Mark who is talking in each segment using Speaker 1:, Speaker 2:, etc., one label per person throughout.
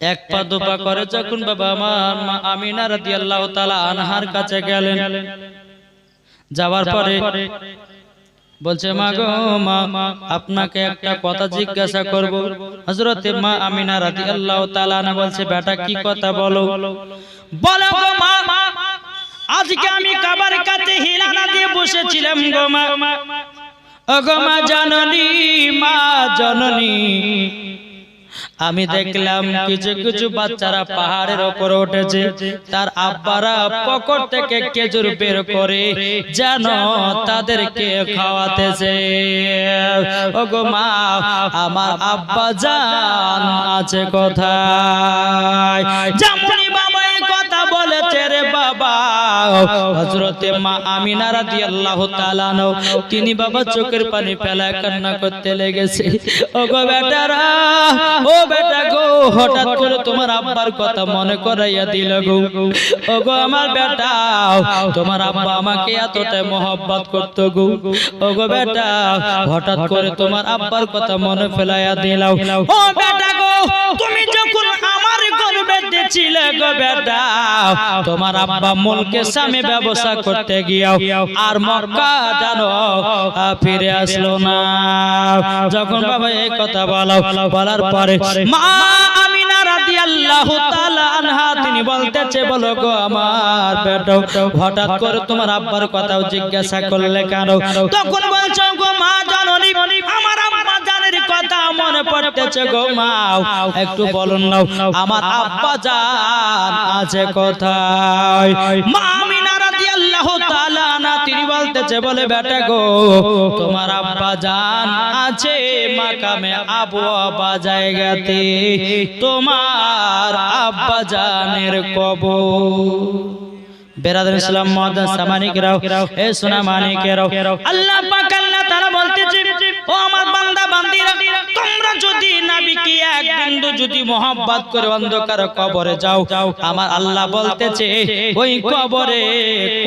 Speaker 1: এক পা দুপা করে যখন বাবা আমার মা আমিনা রাদিয়াল্লাহু তাআলা আনহার কাছে গেলেন, যাওয়ার পরে বলছে, মা গো, মা, আপনাকে একটা কথা জিজ্ঞাসা করব। হযরতে মা আমিনা রাদিয়াল্লাহু তাআলা আনহা বলছে, বেটা, কি কথা বলো? বলো গো, মা, আজকে আমি কাবার কাছে হিলানা দিয়ে বসেছিলাম গো, মা। ও গো মা জননী মা জননী। আমি দেখলাম কিছু কিছু বাচ্চারা পাহাড়ের ওপর উঠেছে। তার আব্বারা পকর থেকে খেজুর বের করে যেন তাদেরকে খাওয়াতেছে। ওগো মা, আমার আব্বা জান আছে কোথায়? বলেছে রে বাবা। হযরতে মা আমিনা তাআলা আনহা, তিনি বাবা চোখের পানি কান্না করতে লেগেছে। ওগো বেটারা, ও বেটা গো, হঠাৎ করে তোমার আব্বার কথা মনে করাইয়া দিল গো। ওগো আমার বেটা, তোমার আব্বা আমাকে এতটাই মহব্বত করত গো। ওগো বেটা, হঠাৎ করে তোমার আব্বার কথা মনে ফেলাইয়া দিলাও ও বেটা গো, তুমি যখন তোমার আব্বা মুলকে সামনে ব্যবসা করতে গিয়াও আর মক্কা জানো, ফিরে আসলো না। যখন বাবা এই কথা বলো বলার পরে, মা আমার হঠাৎ করে তোমার আব্বার কথাও জিজ্ঞাসা করলে কেন? তখন বলছো মা, জননী, আমার মনে পড়তেছে গো মা একটু বলুন না আমার আব্বা জান আছে কোথায়? মা আমিনা রাদিয়াল্লাহু তাআলা না তিনি বলতেছে, বলে বেটা গো, তোমার আব্বা জান আছে মাকামে আবু আব্বা জায়গাতে, তোমার আব্বা জানের কবর। বেরাদার ইসলাম মহাদান সামানিকরাও এ সোনা মানিকেরাও আল্লাহ পাক নবীকে যদি মোহাব্বত করে অন্ধকার কবরে যাও, আমার আল্লাহ বলতেছে, ওই কবরে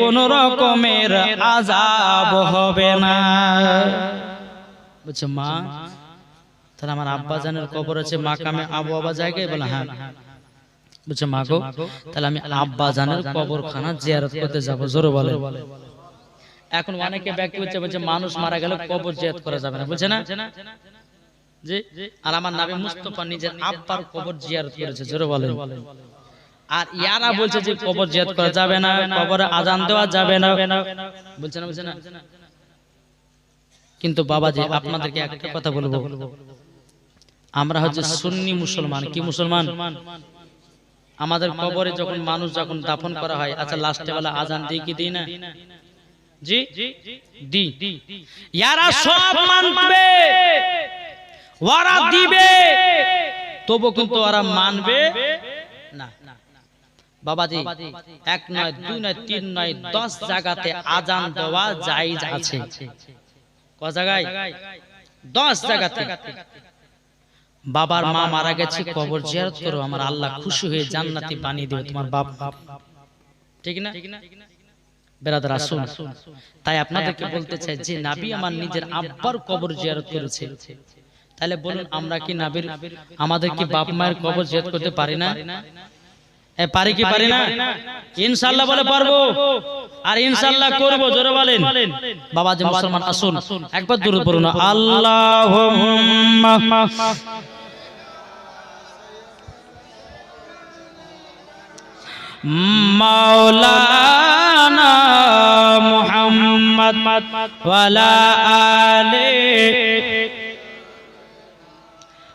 Speaker 1: কোন রকমের আযাব হবে না। বুঝছ মা, তাহলে আমার আব্বা জানের কবর আছে মাকামে আবু বাবা জায়গায়? বলে হ্যাঁ। বুঝছ মা গো, তাহলে আমি আব্বা জানের কবরখানা জিয়ারত করতে যাব। জোরে বলে। এখন অনেকে ব্যক্তি হচ্ছে, বলছে, মানুষ মারা গেলে কবর জিয়ারত করা যাবে না। বুঝছে না? জি আর আমার নাবি মুস্তফা নিজের আব্বার কবর জিয়ারত করেছে জোরে বলে আর ইয়ারা বলছে যে কবর জিয়ারত করা যাবে না কবরে আজান দেওয়া যাবে না। বলছে না বলছে না। কিন্তু বাবাজি আপনাদেরকে একটা কথা বলব। আমরা হচ্ছে সুন্নি মুসলমান কি মুসলমান? আমাদের কবরে যখন মানুষ যখন দাফন করা হয় আচ্ছা লাস্টে বেলা আজান দিই কি দিই না? জি। দি। ইয়ারা সব মানবে। ওরা দিবে। তবু কিন্তু ওরা মানবে। না। বাবাজি এক নয় দুই নয় তিন নয় দশ জায়গাতে আজান দেওয়া জায়েজ আছে। ক জায়গায়? দশ জায়গাতে। বাবার মা মারা গেছে কবর জিয়ারত করো আমার আল্লাহ খুশি হয়ে জান্নাতি বানিয়ে দেবে তোমার বাপ। ঠিক না? বেরাদার আসুন। তাই আপনাদেরকে বলতে চাই যে নাবি আমার নিজের আব্বার কবর জিয়ারত করেছে। তাহলে বলুন আমরা কি নাবির আমাদের কি বাপ মায়ের কবর জিয়ারত করতে পারি না? পারি কি পারি না? ইনশাআল্লাহ বলে পারব। আর ইনশাআল্লাহ করব জোরে বলেন। বাবা যে মুসলমান আসুন। একবার দূর পড়ুন। আল্লাহুম্মা। মাওলানা মুহাম্মদ ওয়ালা আলে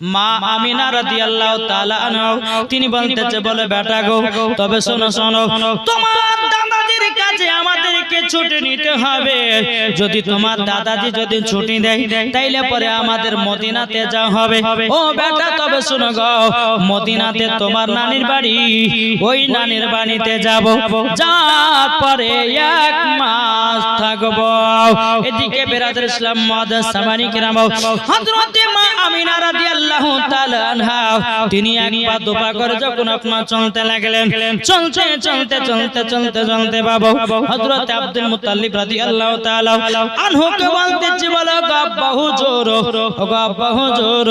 Speaker 1: মা আমিনা রাদিয়াল্লাহু তিনি বলে বেটা গো, তবে শোনো শোনো, তোমার দাদাজির কাছে আমাদেরকে ছুটি নিতে হবে। যদি তোমার দাদাজি যদি ছুটি দেয়, তাইলে পরে আমাদের মদিনাতে হবে। ও বেটা, তবে শুনো গো, মদিনাতে তোমার নানির বাড়ি, ওই নানির বাড়িতে যাব। যার পরে এক মাস থাকব। এদিকে বেরাদের ইসলাম মাদার সামানি কিরাম। মা আমিনা তাআলা আনহা তিনি এক পা দুপা করে যখন আপনার চলতে লাগলেন চলতে চলতে চলতে চলতে চলতে বাবু হযরতে আব্দুল মুত্তালিব রাদিয়াল্লাহু তাআলা আনহুকে বলতেছি বলো গাব্বা হুজুর ও গাব্বা হুজুর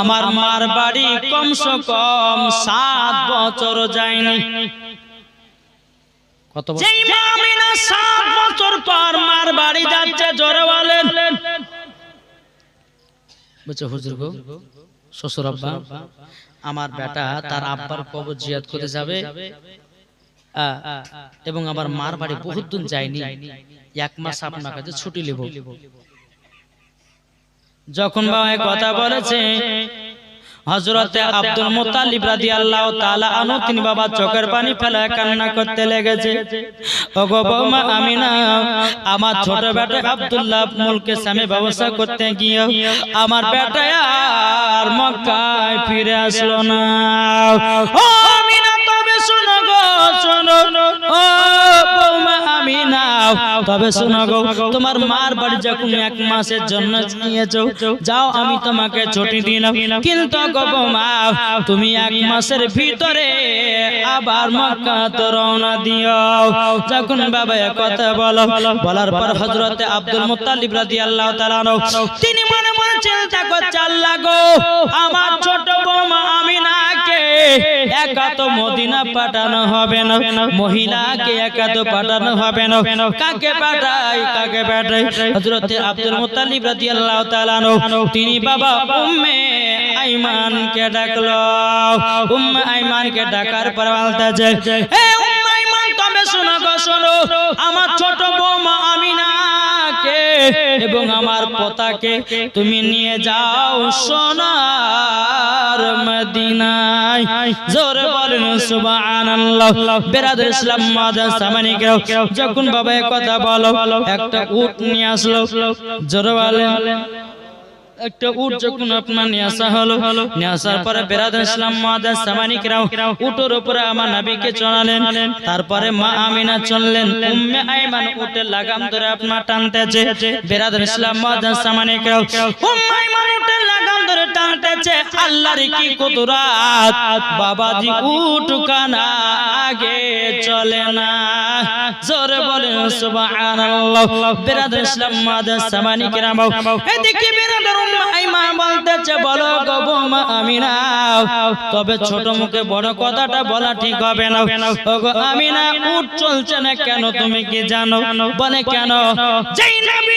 Speaker 1: আমার মার বাড়ি কমসে কম সাত বছর যায়নি। কত যেই মা সাত বছর পর মার বাড়ি যাচ্ছে জোরে বলেন। হুজুর গো? শ্বশুর আব্বা আমার বেটা তার আব্বার কবর জিয়াদ করে যাবে। এবং আমার মার বাড়ি বহুত দিন যায়নি। এক মাস আপনার কাছে ছুটি নেব। যখন বাবা কথা বলেছে হজরতে আব্দুল মুতালিব আল্লাহ তালা আনহু তিনি বাবা চোখের পানি ফেলে কান্না করতে লেগেছে। ওগো বৌমা আমিনা আমার ছোট বেটা আব্দুল্লাহ মুলকে সামে ব্যবসা করতে গিয়ে আমার বেটা আর মক্কায় ফিরে আসলো না। ও আমিনা তবে শোনো গো শোনো। ও আমিনা তবে শোনো গো তোমার মার বাড়ি যখন এক মাসের জন্য নিয়েছো যাও আমি তোমাকে ছুটি দিলাম। কিন্তু গো বৌমা তুমি এক মাসের ভিতরে আবার মক্কা তো রওনা দিও। যখন বাবা কথা বলো বলার পর হযরতে আব্দুল মুত্তালিব রাদিয়াল্লাহু তাআলা তিনি মনে চিন্তা করছে আল্লাহ গো। আমার ছোট বৌমা আমিনাকে একা তো মদিনা পাঠানো হবে না। মহিলাকে একা তো পাঠানো হবে না। কাকে পাঠাই কাকে পাঠাই? হযরতে আব্দুল মুত্তালিব রাদিয়াল্লাহু তাআলা তিনি বাবা উম্মে ডাকলো। উম্মে ডাকার পর উম্মে আইমান শোনো গো, শোনো। আমার ছোট বৌমা আমিনাকে এবং আমার পতাকে তুমি নিয়ে যাও সোনার মদিনায়। জোরে বলেন সুবহানাল্লাহ। বেরাদর ইসলাম মাদার সামানিকেও যখন বাবা কথা বলো, একটা উট নিয়ে আসলো। জোরে বলেন একটা উট যখন আপনার নিয়ে আসা হলো। নিয়ে আসার পরে বেরাদ ইসলাম মাদার সামানিকরাও উটের উপরে আমার নবীকে চড়ালেন তারপরে মা আমিনা চললেন। উম্মে আইমান উটের লাগাম ধরে আপনার টানতেছে বেরাদ ইসলাম মাদার সামানিকরাও উম্মে আইমান উটের লাগাম ধরে টানতেছে আল্লাহর কি কুদরাত? বাবাজি উট কানা আগে চলে না। জোরে বলেন সুবহানাল্লাহ। বেরাদ ইসলাম মাদার সামানিকরাও। এদিকে বেরাদার উম্মা আইমা বলতেছে তবে ছোট মুখে বড় কথাটা বলা ঠিক হবে না। ওগো আমিনা উঠ চলছে না কেন তুমি কি জানো? বলে, কেন? যেই নবী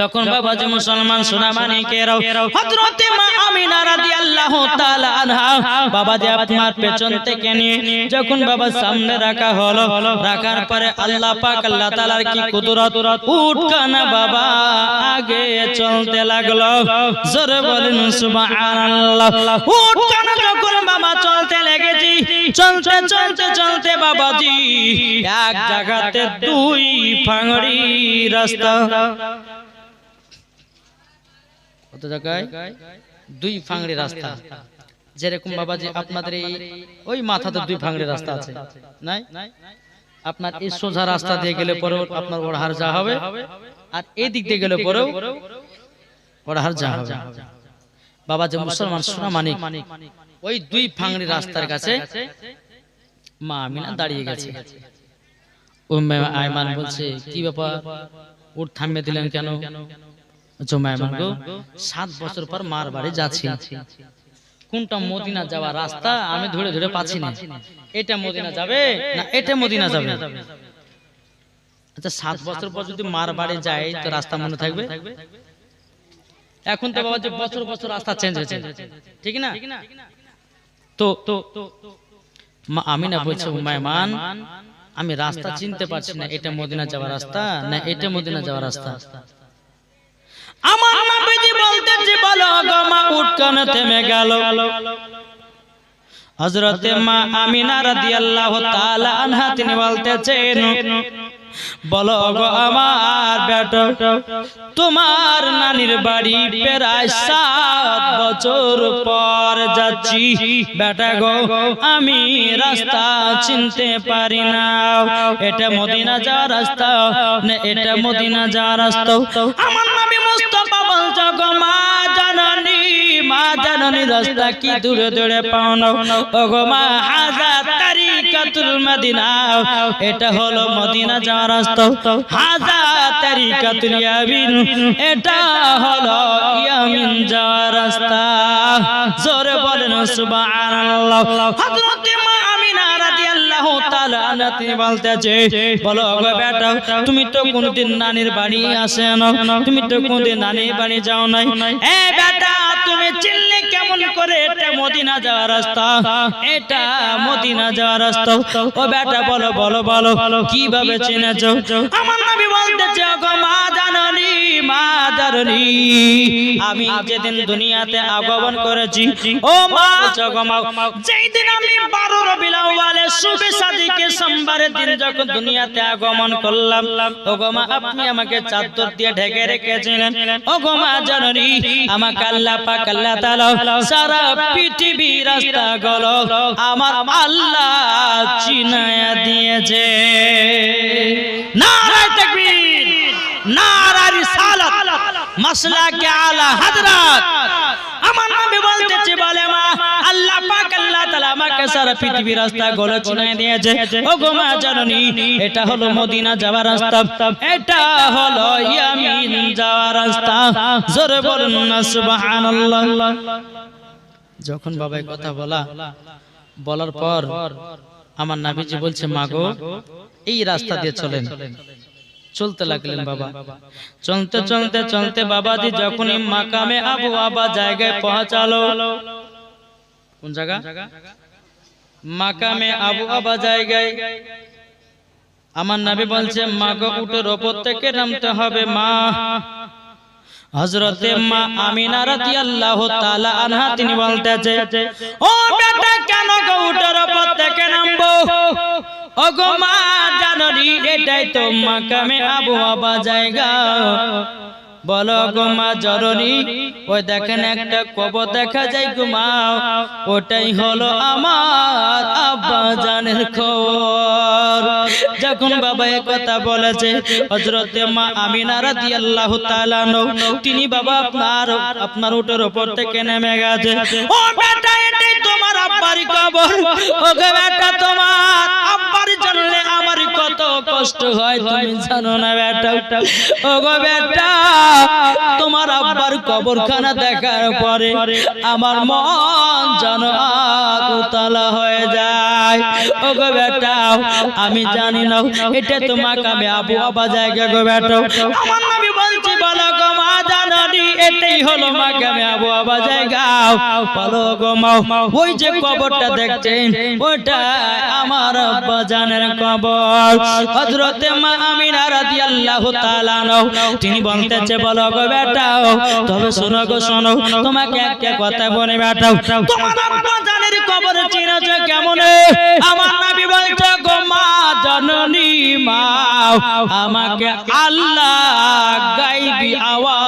Speaker 1: যখন বাবা যে মুসলমান সোনা মানিকেরাও হযরতে মা আমিনা রাদিয়াল্লাহু তাআলা আনহা বাবা যে আপনার পেছন থেকে নিয়ে যখন বাবা সামনে রাখা হলো রাখার পরে আল্লাহ পাক আল্লাহ তাআলার কি কুদরত? উঠকানা বাবা আগে চলতে লাগল। জোরে বলেন সুবহানাল্লাহ। উঠকানা যখন বাবা চলতে লেগেছি চলতে চলতে চলতে বাবাজি এক জায়গাতে দুই ফাংড়ি রাস্তা। কত জায়গায়? দুই ফাংড়ি রাস্তা। যেরকম বাবাজি, আপনাদের এই ওই মাথাতে দুই ফাংড়ি রাস্তা আছে। নাই? আপনার এই সোজা রাস্তা দিয়ে গেলে পরেও আপনার ওড়াহার যা হবে। আর এই দিক দিয়ে গেলে পরেও ওড়াহার যা হবে। বাবা যে মুসলমান সোনা মানিক ওই দুই ফাংড়ি রাস্তার কাছে মা আমিনা দাঁড়িয়ে গেছে। উম্মে আয়মান বলছে, কি ব্যাপার? উঠ থামিয়ে দিলেন কেন? জমায়মান গো সাত বছর পর মার বাড়ি যাচ্ছি। কোনটা মদিনা যাওয়ার রাস্তা আমি ধরে ধরে পাচ্ছি না। এটা মদিনা যাবে? না এটা মদিনা যাবে। আচ্ছা সাত বছর পর যদি মার বাড়ি যায় তো রাস্তা মনে থাকবে? এখন তো বাবা যে বছর বছর রাস্তা চেঞ্জ হয়েছে। ঠিক না? তো তো মা আমিনা বলছে উমায়মান আমি রাস্তা চিনতে পারছি না এটা মদিনা যাওয়ার রাস্তা না এটা মদিনা যাওয়ার রাস্তা। বলো তিনি বলতেছেন, বলো গো আমার তোমার নানির বাড়ি প্রায় সাত বছর পর যাচ্ছি। বেটা গো, আমি রাস্তা চিনতে পারি না। এটা মদিনা যাওয়ার রাস্তা এটা মদিনা যাওয়ার রাস্তা? রাস্তা কি দূরে দূরে তারিকাতুল মদিনা এটা হলো মদিনা যাওয়ার রাস্তা। হাজার তারিকাতুল ইয়ামিন। এটা হলো ইয়ামিন যাওয়ার রাস্তা। জোরে বলেন সুবহানাল্লাহ। হযরত তুমি তো কোনদিন নানির বাড়ি আসে না। তুমি তো কোনদিন নানির বাড়ি যাও নাই। বেটা তুমি চিনলে কেমন করে এটা মদিনা যাওয়ার রাস্তা? এটা মদিনা যাওয়ার রাস্তা। ও বেটা বলো বলো বলো, কীভাবে চিনেছো? আমার জাননি আমি যেদিন দুনিয়াতে আগমন করেছি ও মা জগমা যেই দিন আমি বারো সাদিকে সোমবারের দিন যখন দুনিয়াতে আগমন করলাম ও আপনি আমাকে চাদর দিয়ে ঢেকে রেখেছিলেন ও গো মা জাননি আমাকে আল্লাহ পাক আল্লাহ তাআলা সারা পৃথিবী রাস্তা গলো আমার আল্লাহ চিনায়া দিয়েছে। নারায়ে তাকবীর নারা রিসালাত মাসলাকে আলা হযরত আমার নবী বলতেছে, বলে মা, আল্লাহ পাক আল্লাহ তাআলা আমাকে সারা পৃথিবী রাস্তা গলে চিনিয়ে দিয়েছে। ও গো মা জাননি, এটা হলো মদিনা যাওয়ার রাস্তা। এটা হলো ইয়ামিন যাওয়ার রাস্তা। জোরে বলুন না, সুবহানাল্লাহ। যখন বাবাই কথা বলা, বলার পর আমার নাবিজি বলছে মাগো এই রাস্তা দিয়ে চলেন। চলতে লাগলেন বাবা। চলতে চলতে চলতে বাবাজি যখনই মাকামে আবু আবা জায়গায় পৌঁছালো। কোন জায়গা? মাকামে আবু আবা জায়গায়। আমার নাবি বলছে মাগো উঠোর ওপর থেকে নামতে হবে মা। হজরতে মা আমিনা রাদিয়াল্লাহু তাআলা আনহা তিনি বলতেছে ও বেটা কেন গো উঠোর ওপর থেকে নামবো? ও গো মা জাননি, এটাই তো মাকামে আবু আবা জায়গা। বলো গো মা জরনি ওই দেখেন একটা কবর দেখা যায় গো মা। ওটাই হলো আমার আব্বা জানের খবর। যখন বাবা এ কথা বলেছে, হযরত মা আমিনা তাআলা নও তিনি বাবা আপনার আপনার উটের উপর থেকে নেমে গেছে। ও বেটা আব্বার কবর ও গো বেটা তোমার। আব্বার জানলে আমার কত কষ্ট হয়, তুমি জানো না বেটা। ও গো বেটা, তোমার আব্বার কবরখানা দেখার পরে আমার মন যেন উতলা হয়ে যায়। ও গো বেটা, আমি জানি না, এটা তোমার কামে আবু আবা জায়গা গো বেটা। আমার নবী বলছি, বলো গো মা জানি এটাই হলো মা আবু আবা জায়গা। বলো গো মাও ওই যে কবরটা দেখছেন ওটা আমার আব্বা জানের কবর। হযরতে মা আমিনা রাদিয়াল্লাহু তাআলা আনহা, তিনি বলতেছে, বলো গো বেটা, তবে শোনো গো, শোনো, তোমাকে একটা কথা বলে বেটা, তোমার আব্বা জানের কবর চিনেছ কেমন? আমার নবী বলছে, গো মা জননী মা, আমাকে আল্লাহ গাইবি, আওয়াজ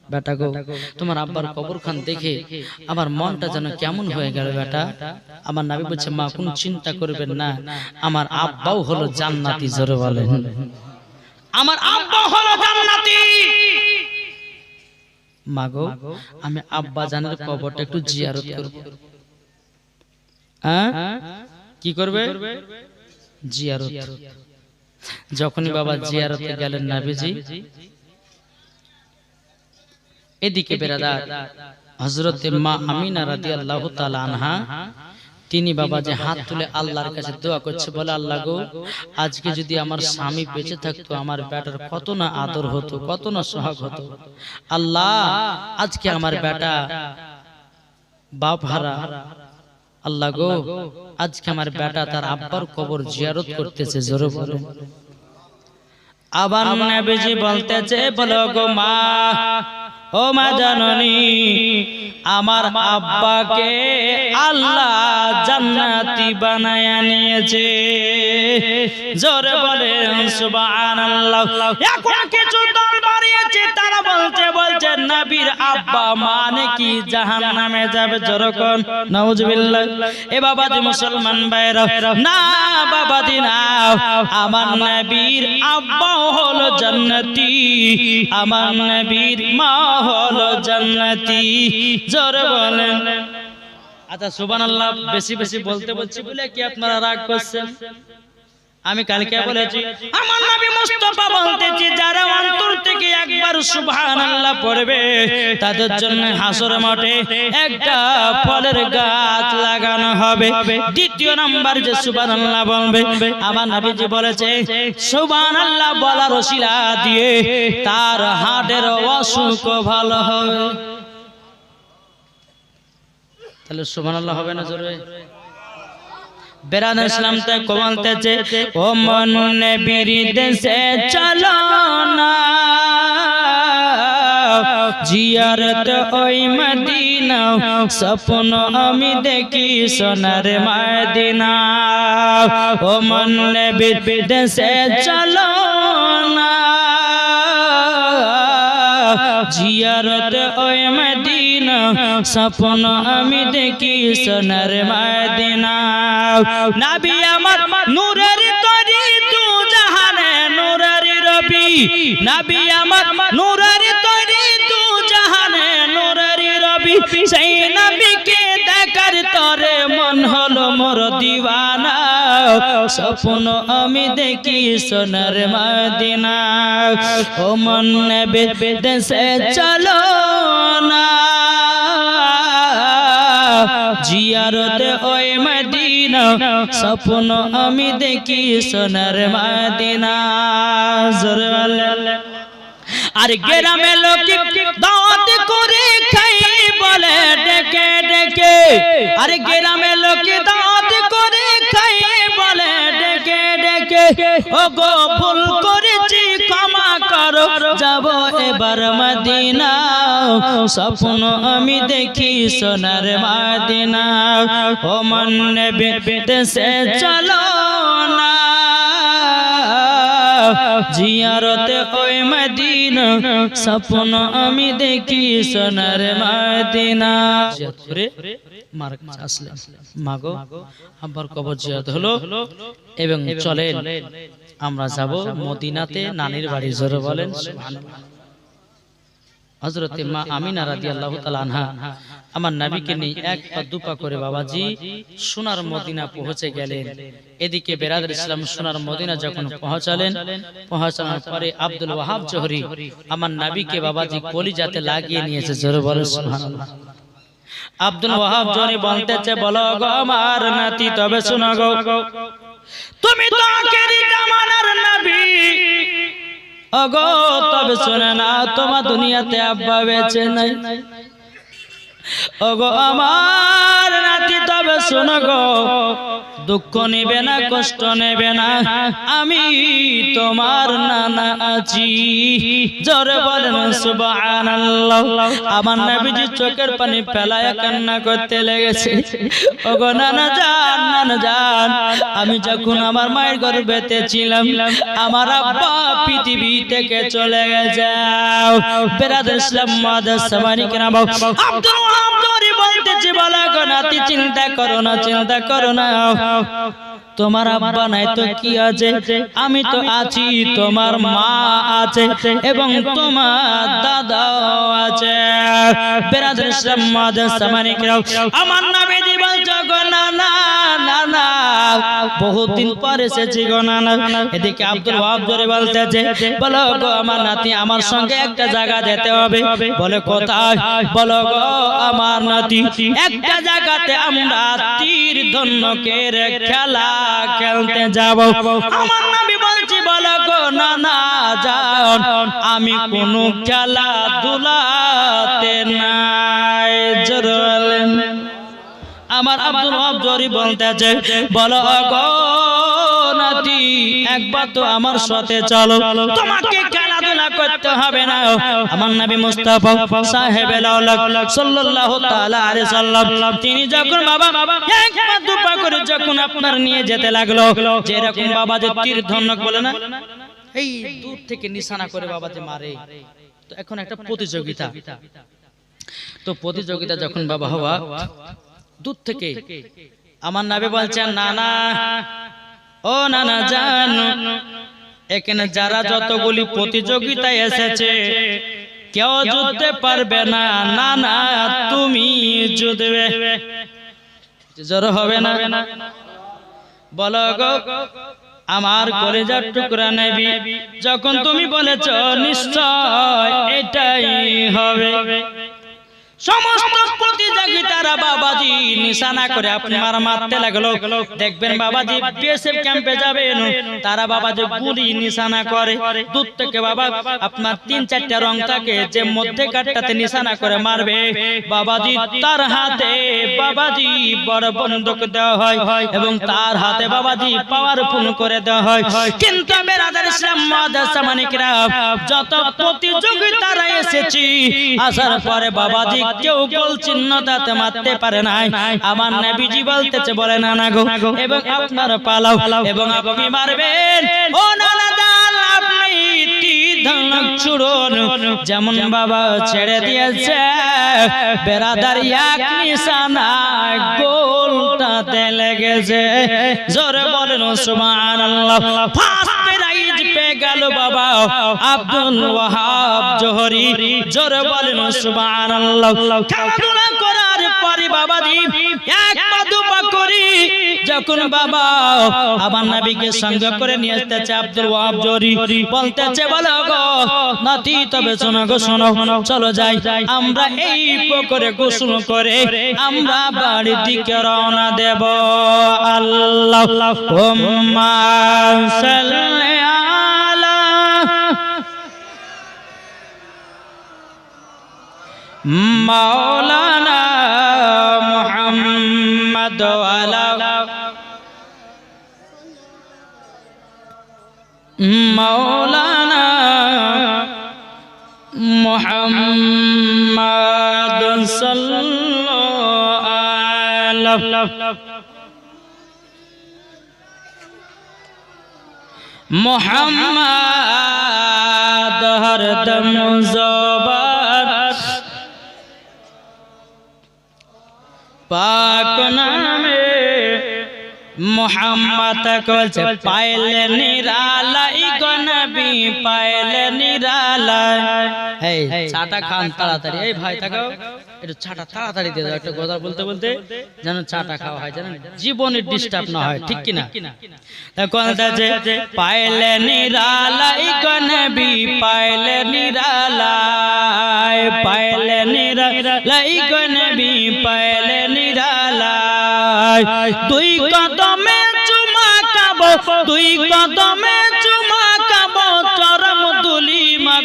Speaker 1: বেটা গো তোমার আব্বার কবরখান দেখে আমার মনটা যেন কেমন হয়ে গেল বেটা। আমার নাবি বলছে মা কোন চিন্তা করবেন না। আমার আব্বাও হলো জান্নাতি জোরে বলেন। আমার আব্বা হলো জান্নাতি। মাগো আমি আব্বা জানের কবরটা একটু জিয়ারত করব। হ্যাঁ? কি করবে? জিয়ারত। যখনই বাবা জিয়ারতে গেলেন নাবিজি এদিকে বেরাদার। হজরতে মা আমিনা রাদিয়াল্লাহু তাআলা আনহা তিনি বাবা যে হাত তুলে আল্লাহর কাছে দোয়া করছে বলে আল্লাহ গো আজকে যদি আমার স্বামী বেঁচে থাকতো আমার বেটার কত না আদর হতো কত না সোহাগ হতো। আল্লাহ আজকে আমার বেটা বাপ হারা আল্লাহ গো আজকে আমার বেটা তার আব্বার কবর জিয়ারত করতেছে জোরে বলেন। আবার নবীজি বলতেছে বলো গো মা ও মা জাননী আমার আব্বাকে আল্লাহ জান্নাতি বানায়া নিয়েছে। জোরে বলে সুবহানাল্লাহ। এখন কিছু দল বাড়িয়েছে তারা বলছে নবীর আব্বা মানে কি জাহান্নামে যাবে যরকন নাউজুবিল্লাহ। এ বাবাজি মুসলমান ভাইরা না বাবাজি না, আমার নবীর আব্বা হলো জান্নাতি, আমার নবীর মা হলো জান্নাতি। জোরে বলেন। আচ্ছা সুবহানাল্লাহ, বেশি বেশি বলতে বলছি বলে কি আপনারা রাগ করছেন? আমি কালকে বলেছি আমার নবী মুস্তাফা বলতেছি যারা অন্তর থেকে একবার সুবহানাল্লাহ পড়বে তাদের জন্য হাসর মাঠে একটা ফলের গাছ লাগানো হবে। দ্বিতীয় নাম্বার যে সুবহানাল্লাহ বলবে আমার নবীজি বলেছে সুবহানাল্লাহ বলার ওসিলা দিয়ে তার হাটের অসুখ ভালো হবে। তাহলে সুবহানাল্লাহ হবে না জোরে? বেরান ইসলাম তে কমালতেছে। ও মন বিরিদেশে চলো না। জিয়ারত ওই মদিনা। স্বপ্ন আমি দেখি সোনার মদিনা। ও মন বিদেশে চলো না। জিয়ারত ওই মদিনা। স্বপ্ন আমি দেখি সোনার মদিনা। নাবি আমার নূরের তরি তু জাহানে, নূরের রবি। নাবি আমার নূরের তরি তু জাহানে, নূরের রবি। সেই নবীকে দেখার তরে মন হলো মোর দিওয়ানা। স্বপ্ন আমি দেখি সোনার মদিনা। ও মন বিদেশে চলো না। জিয়ারত ওই মদিনা, স্বপ্ন আমি দেখি সোনার মদিনা। জোরে আর গ্রামে লোক দাঁত করে খাই বলে ডেকে ডেকে। আর গ্রামে লোক দাঁত করে খাই বলে ডেকে ডেকে। ও গো ভুল করেছি, ক্ষমা যাব এবার মদিনা। স্বপ্ন আমি দেখি সোনার মদিনা। ও মন বিদেশে চলো না। জিয়ারতে ওই মদিনা। স্বপ্ন আমি দেখি সোনার মদিনা। মার কাছে আসলেন মাগো আব্বার কবর জিয়ারত হলো এবং চলেন আমরা যাব মদিনাতে নানির বাড়ি জোরে বলেন হজরতে মা আমিনা আল্লাহ আনহা আমার নাবিকে নিয়ে এক পা দুপা করে বাবাজি সোনার মদিনা পৌঁছে গেলেন। এদিকে বেরাদুল ইসলাম সোনার মদিনা যখন পৌঁছালেন পৌঁছানোর পরে আব্দুল ওয়াহাব জহরি আমার নাবিকে বাবাজি কলিজাতে লাগিয়ে নিয়েছে জোরে বলে সুবহানাল্লাহ। আব্দুল ওয়াহাব জনি বলতেছে বলো গো আমার নাতি তবে শোনো গো। তুমি তো আখেরি জামানার নবী। ওগো তবে শুনে না তোমার দুনিয়াতে আব্বা বেঁচে নাই। ওগো আমার নাতি তবে শোনো গো দুঃখ নেবে না কষ্ট নেবে না। আমি তোমার নানা আছি। জোরে বলেন সুবহানাল্লাহ। আমার নবীজি চোখের পানি ফেলায় কান্না করতে লেগেছে। ওগো নানা জান নানা জান। আমি যখন আমার মায়ের গর্ভেতে ছিলাম আমার আব্বা পৃথিবী থেকে চলে গেছে। বেরাদের ইসলাম মাদার সামানি কেনা বাবু আব্দুল চিন্তা করো না চিন্তা করো না। তোমার আব্বা নাই তো কি আছে? আমি তো আছি, তোমার মা আছে এবং তোমার দাদাও আছে। বেরাদের ইসলাম মাদার সামানি আমার নামে জীবন না না বহুদিন পর এসেছি গো এদিকে আব্দুল বলতেছে, বলো গো, আমার নাতি আমার সঙ্গে একটা জায়গা যেতে হবে। বলে, কোথায়? বলো গো, আমার নাতি, একটা জায়গাতে আমরা তীর ধন্যকের খেলা খেলতে যাব। আমার নবী বলছি বলো গো না না যাও আমি কোন খেলা দুলাতে নাই জরুলেন আমার আব্দুল রব জরি বলতেছে বলো গো নাতি একবার তো আমার সাথে চলো। তোমাকে করতে হবে না। আমার নবী মুস্তাফা সাহেব সাল্লাল্লাহু তাআলা আলাইহি সাল্লাম, তিনি যখন বাবা একবার দুপা করে যখন আপনার নিয়ে যেতে লাগল, যেরকম বাবা যে তীর ধনক বলে না, এই দূর থেকে নিশানা করে বাবা যে মারে। তো এখন একটা প্রতিযোগিতা। তো প্রতিযোগিতা যখন বাবা হওয়া, দূর থেকে আমার নাবে বলছেন না না ও না না জানো এখানে যারা যতগুলি প্রতিযোগিতায় এসেছে, কেউ যুদ্ধে পারবে না। না না, তুমি যুদ্ধবে জ্বর হবে না। বলো গো, আমার কলেজার টুকরা নেবি, যখন তুমি বলেছ, নিশ্চয় এটাই হবে। সমস্ত প্রতিযোগিতারা বাবাজি নিশানা করে আপনার মারতে লাগল। দেখবেন বাবাজি বিএসএফ ক্যাম্পে যাবেন। তারা বাবাজি গুলি নিশানা করে। দূর থেকে বাবা আপনার তিন চারটা রং থাকে যে মধ্যে কাটটাতে নিশানা করে মারবে। বাবাজি তার হাতে বাবাজি বড় বন্দুক দেওয়া হয় এবং তার হাতে বাবাজি পাওয়ারফুল করে দেওয়া হয়। কিন্তু বেরাদার ইসলাম মাদ্রাসা মানিকরা যত প্রতিযোগিতারা এসেছি আসার পরে বাবাজি কেউ গোল চিহ্ন তাতে মারতে পারে নাই। আমার নবীজি বলতেছে, বলে না না গো, এবং আপনার পালাও, এবং আপনি মারবেন। ও যেমন বাবা ছেড়ে দিয়েছে, বেরাদার এক নিশানা গোলটাতে লেগেছে। জোরে বলেন প্রাইজ পেয়ে গেল বাবা। আব্দুল ওয়াহাব জোহরি। জোরে বলেন সুবহানাল্লাহ। খেলাধুলা করার পরে বাবাজি যখন বাবা আমার নবীকে সঙ্গ করে নিয়ে আসতেছে আব্দুল ওয়াহাব জোহরি বলতেছে বলো গো নাতি তবে শোনো গো শোনো চলো যাই। আমরা এই পুকুরে গোসল করে আমরা বাড়ির দিকে রওনা দেব। আল্লাহ হুম্মা সাল্লি আলা মাওলানা মুহাম্মদ ওয়ালা মাওলানা মুহাম্মদ সাল্লাল্লাহু আলাইহি মোহাম্মদ হরদম জবান পাক নামে মোহাম্মদ বলছে পাইল নিরালাই গনবি পাইলে নিরালাই এই চাটা খান তাড়াতাড়ি। এই ভাই থাকো একটু চাটা তাড়াতাড়ি দিয়ে দাও একটা কথা বলতে বলতে যেন চাটা খাওয়া হয় যেন জীবনের ডিস্টার্ব না হয় ঠিক কিনা? তখন যে পাইলে নিরালাই গনবি পাইলে নিরালাই পাইলে নিরালাই পাইলে দুই কদমে চুমা দুই কদমে চরম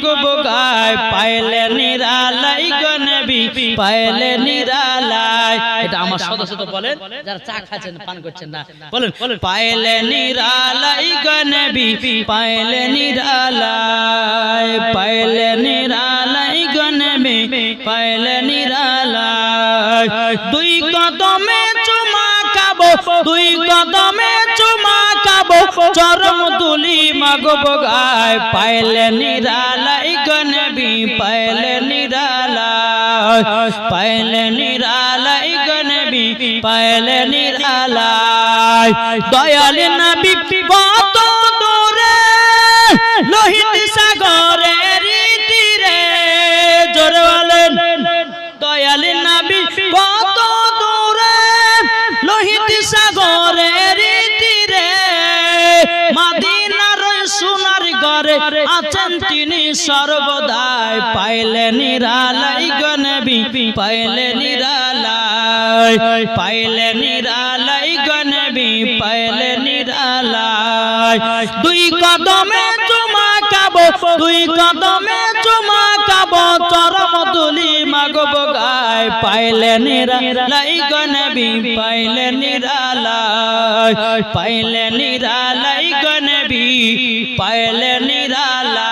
Speaker 1: তুলি মাগব গায় পাইলে নিরালাই গনবি পাইলে নিরালাই। এটা আমার সদস্য তো বলেন, যারা চা খাচ্ছেন, পান করছেন না, বলেন, পাইলে নিরালাই পাইলে নিরালাই পাইলে নিরালাই পাইলে নিরালাই। দুই কদমে চুমা কাবো দুই কদমে চরম তুলি মাগব গায় পাইলে নিরালাই গনবি পাইলে নিরালাই পাইলে নিরালাই গনবি পাইলে নিরালাই। দয়াল নবী কত দূরে, লোহিত আছেন তিনি সর্বদাই। পাইলে নিরালাই গনবি পাইলে নিরালাই। পাইলে নিরালাই গনবি পাইলে নিরালাই। দুই কদমে চুমা কাবো দুই কদমে চুমা কাবো বছর তুলি মাগব গায় পাইলে নিরালাই গনবি পাইলে নিরালাই পাইলে নিরালাই গনবি পাইলে নিরালা